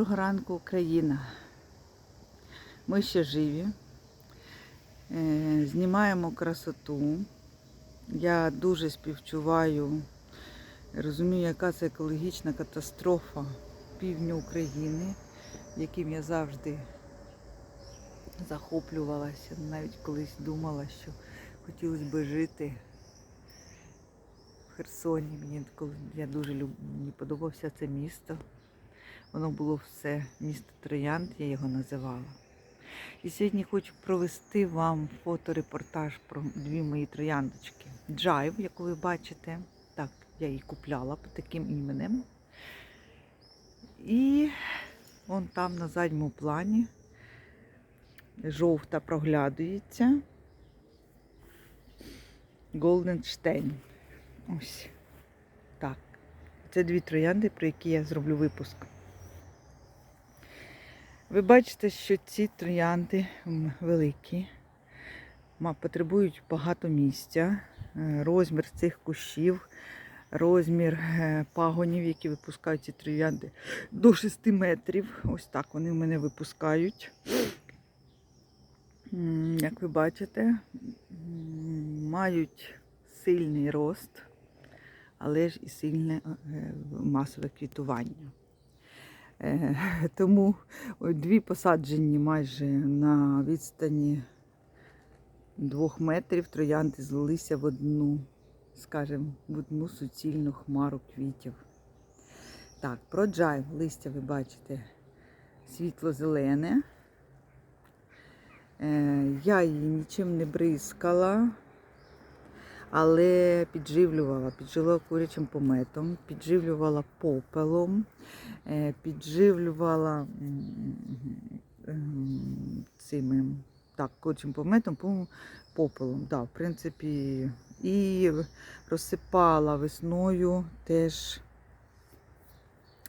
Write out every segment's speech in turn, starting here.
Доброго ранку, Україна. Ми ще живі. Е, Знімаємо красоту. Я дуже співчуваю, розумію, яка це екологічна катастрофа півдня України, яким я завжди захоплювалася. Навіть колись думала, що хотілося би жити в Херсоні. Мені я дуже люб... мені подобався це місто. Воно було все місто Троянд, я його називала. І сьогодні хочу провести вам фоторепортаж про дві мої трояндочки. Джайв, яку ви бачите. Так, я її купляла під таким іменем. І вон там на задньому плані жовта проглядується. Голденштейн. Ось. Так. Це дві троянди, про які я зроблю випуск. Ви бачите, що ці троянди великі, потребують багато місця. Е, Розмір цих кущів, розмір е, пагонів, які випускають ці троянди, до 6 метрів. Ось так вони в мене випускають. Як ви бачите, мають сильний рост, але ж і сильне е, масове квітування. Е, Тому дві посаджені майже на відстані двох метрів троянди злилися в одну, скажімо, в одну суцільну хмару квітів. Так, про джайв листя ви бачите світло-зелене. Е, Я її нічим не бризкала, але підживлювала, підживлювала курячим пометом, підживлювала попелом, е, підживлювала цими так, курячим пометом, попелом. Да, в принципі, і розсипала весною теж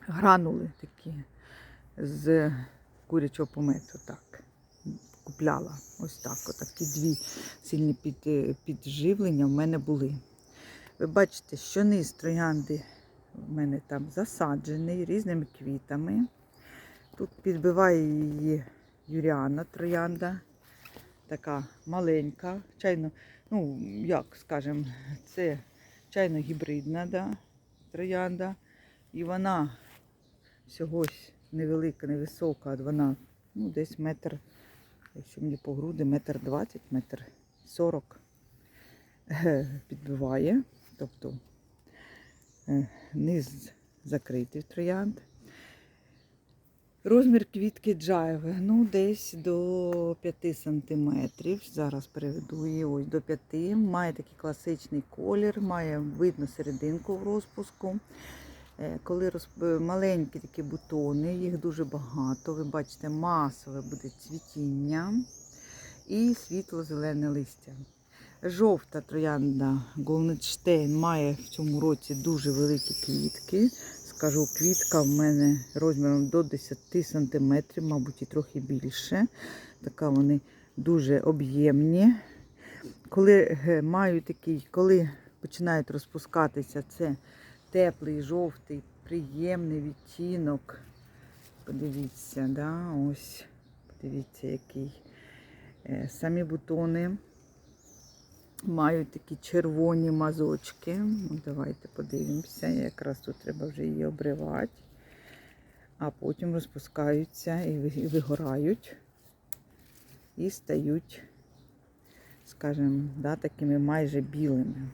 гранули такі з курячого помету. Так купляла. Ось так. Отакі дві сильні під, підживлення в мене були. Ви бачите, що низ троянди в мене там засаджений різними квітами. Тут підбиває її Юріана троянда. Така маленька, чайно, ну, як скажемо, це чайно гібридна да, троянда. І вона всього невелика, невисока, вона ну, десь метр якщо мені по груди метр двадцять, метр сорок е, підбиває, тобто е, низ закритий троянд. Розмір квітки джайви, ну десь до 5 сантиметрів. Зараз переведу її ось до 5. Має такий класичний колір, має видно серединку в розпуску. Е, Коли розп- маленькі такі бутони, їх дуже багато. Ви бачите, масове буде цвітіння і світло-зелене листя. Жовта троянда Голнетштейн має в цьому році дуже великі квітки. Скажу, квітка в мене розміром до 10 см, мабуть, і трохи більше. Така вони дуже об'ємні. Коли е, мають такий, коли починають розпускатися, це теплий, жовтий, приємний відтінок. Подивіться, да, ось, подивіться, який. Е, Самі бутони мають такі червоні мазочки. Ну, давайте подивимося. Якраз тут треба вже її обривати. А потім розпускаються і вигорають. І стають, скажімо, да, такими майже білими.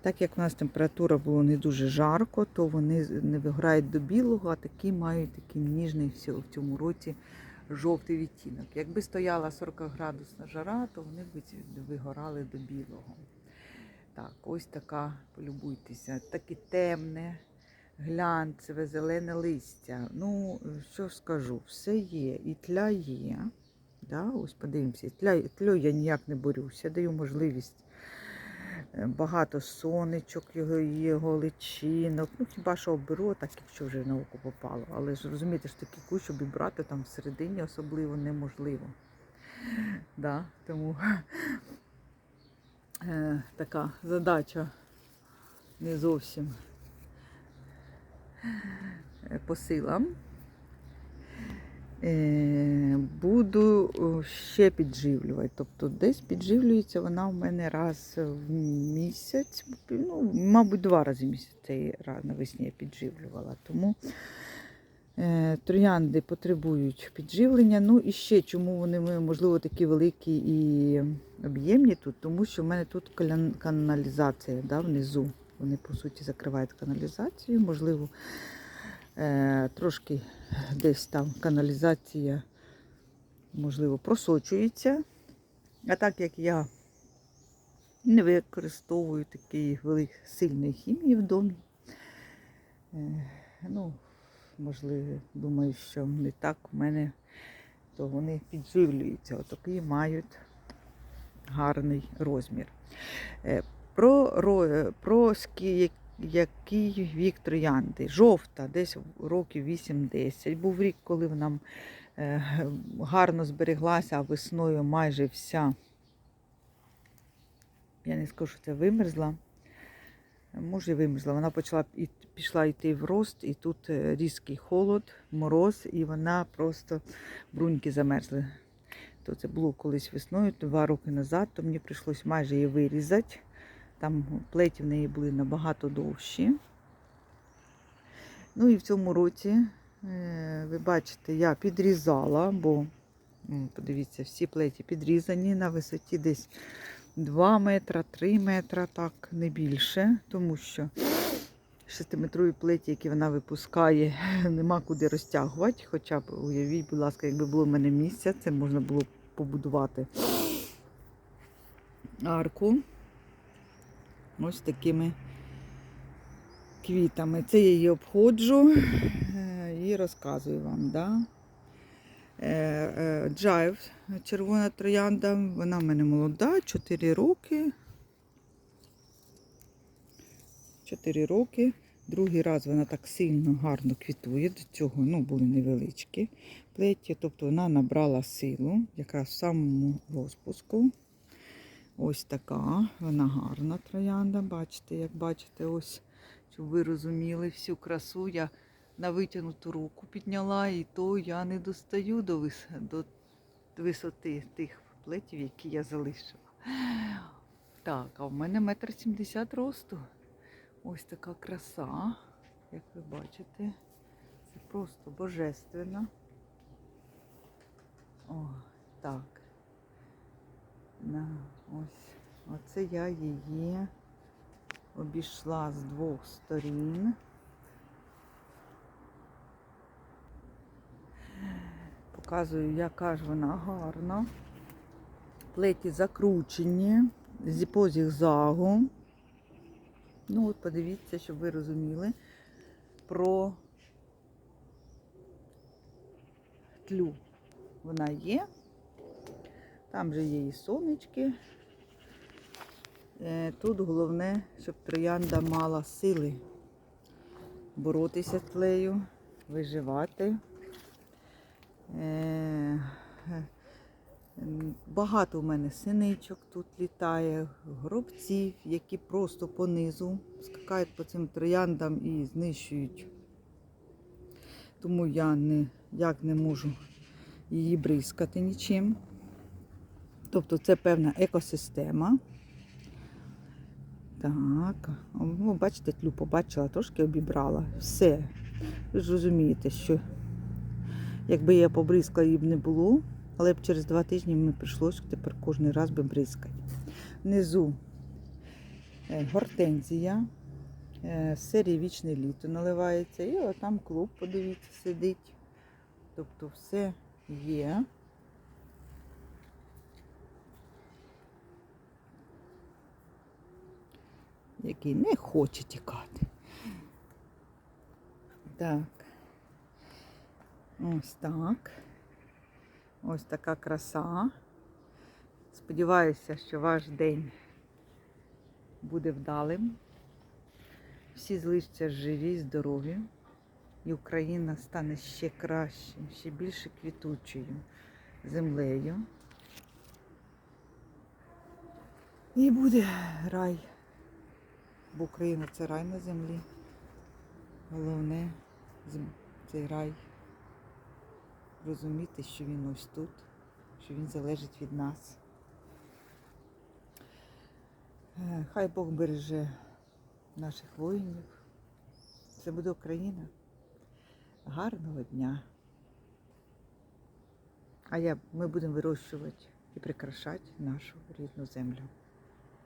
Так як у нас температура була не дуже жарко, то вони не виграють до білого, а такі мають такий ніжний в цьому році жовтий відтінок. Якби стояла 40 градусна жара, то вони б вигорали до білого. Так, ось така, полюбуйтеся, таке темне, глянцеве, зелене листя. Ну, що скажу, все є, і тля є. Да, ось подивимося, тля, тлю я ніяк не борюся, даю можливість багато сонечок, його, його личинок. Ну, хіба що оберу, так якщо вже на око попало. Але ж розумієте, ж такі кущ обібрати там всередині особливо неможливо. Да, тому е, така задача не зовсім е, по силам. Е, буду ще підживлювати. Тобто десь підживлюється вона в мене раз в місяць, ну, мабуть, два рази в місяць цей раз навесні я підживлювала. Тому е, троянди потребують підживлення. Ну і ще чому вони можливо такі великі і об'ємні тут, тому що в мене тут каналізація да, внизу. Вони, по суті, закривають каналізацію. Можливо, е, трошки десь там каналізація, можливо, просочується. А так як я не використовую такої великої сильної хімії в домі, е, ну, можливо, думаю, що не так у мене, то вони підживлюються. Отакий мають гарний розмір. Е, Про, про скі- який вік троянди. Жовта, десь років 8-10. Був рік, коли вона е, гарно збереглася, а весною майже вся. Я не скажу, що це вимерзла. Може, вимерзла. Вона почала пішла йти в рост, і тут е, різкий холод, мороз, і вона просто бруньки замерзли. То це було колись весною, два роки назад, то мені прийшлось майже її вирізати. Там плеті в неї були набагато довші. Ну і в цьому році, е, ви бачите, я підрізала, бо подивіться, всі плеті підрізані на висоті десь 2 метра, 3 метра, так, не більше, тому що 6-метрові плеті, які вона випускає, нема куди розтягувати. Хоча б уявіть, будь ласка, якби було в мене місця, це можна було побудувати арку. Ось такими квітами. Це я її обходжу е, і розказую вам. Да? Е, е, Джайв, червона троянда, вона в мене молода, 4 роки. 4 роки. Другий раз вона так сильно гарно квітує. До цього ну, були невеличкі плеті. Тобто вона набрала силу, якраз в самому розпуску. Ось така, вона гарна троянда. Бачите, як бачите, ось, щоб ви розуміли всю красу. Я на витягнуту руку підняла, і то я не достаю до, вис... до висоти тих плетів, які я залишила. Так, а в мене метр сімдесят росту. Ось така краса, як ви бачите. Це просто божественно. О, так. На, ось. Оце я її обійшла з двох сторін. Показую, яка ж вона гарна. Плеті закручені зі по зігзагу. Ну, от подивіться, щоб ви розуміли про тлю. Вона є. Там же є і сонечки. Е, Тут головне, щоб троянда мала сили боротися з тлею, виживати. Е, Багато в мене синичок тут літає, гробців, які просто понизу скакають по цим трояндам і знищують. Тому я ніяк не можу її бризкати нічим. Тобто це певна екосистема. Так, ну, бачите, тлю побачила, трошки обібрала. Все. Ви ж розумієте, що якби я побризкала, її б не було, але б через два тижні мені прийшлося тепер кожен раз би бризкати. Внизу е, гортензія, е, серії вічне літо наливається. І отам клуб, подивіться, сидить. Тобто все є. Який не хоче тікати. Так. Ось так. Ось така краса. Сподіваюся, що ваш день буде вдалим. Всі залишаться живі, здорові. І Україна стане ще кращим, ще більше квітучою землею. І буде рай. Бо Україна це рай на землі. Головне цей рай розуміти, що він ось тут, що він залежить від нас. Е, Хай Бог береже наших воїнів. Це буде Україна. Гарного дня. А я, ми будемо вирощувати і прикрашати нашу рідну землю.